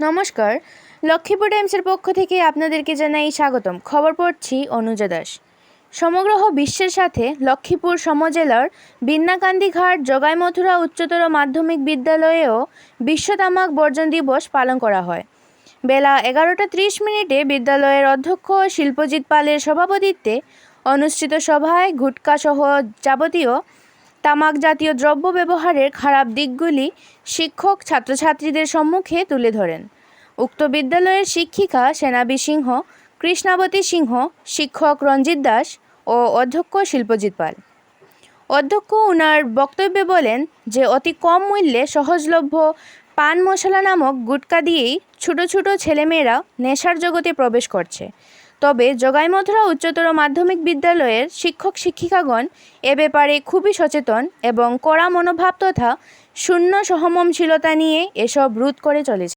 নমস্কার। লক্ষ্মীপুর টাইমসের পক্ষ থেকে আপনাদেরকে জানাই স্বাগতম। খবর পড়ছি অনুজা দাস। সমগ্র বিশ্বের সাথে লক্ষ্মীপুর সমজেলার বিন্নাকান্দি ঘাট জগাই মথুরা উচ্চতর মাধ্যমিক বিদ্যালয়েও বিশ্ব তামাক বর্জন দিবস পালন করা হয়। বেলা এগারোটা ত্রিশ মিনিটে বিদ্যালয়ের অধ্যক্ষ শিল্পজিৎ পালের সভাপতিত্বে অনুষ্ঠিত সভায় গুটকাসহ যাবতীয় তামাক জাতীয় দ্রব্য ব্যবহারের খারাপ দিকগুলি শিক্ষক ছাত্রছাত্রীদের সম্মুখে তুলে ধরেন। উক্ত বিদ্যালয়ের শিক্ষিকা সেনাবী সিংহ, কৃষ্ণাবতী সিংহ, শিক্ষক রঞ্জিত দাস ও অধ্যক্ষ শিল্পজিৎ পাল। অধ্যক্ষ উনার বক্তব্যে বলেন যে, অতি কম মূল্যে সহজলভ্য পান মশলা নামক গুটকা দিয়েই ছোটো ছোটো ছেলেমেয়েরা নেশার জগতে প্রবেশ করছে। তবে জগাইমথুরা উচ্চতর মাধ্যমিক বিদ্যালয়ের শিক্ষক শিক্ষিকাগণ এ ব্যাপারে খুবই সচেতন এবং কড়া মনোভাব তথা শূন্য সহমমশীলতা নিয়ে এসব রোধ করে চলেছে।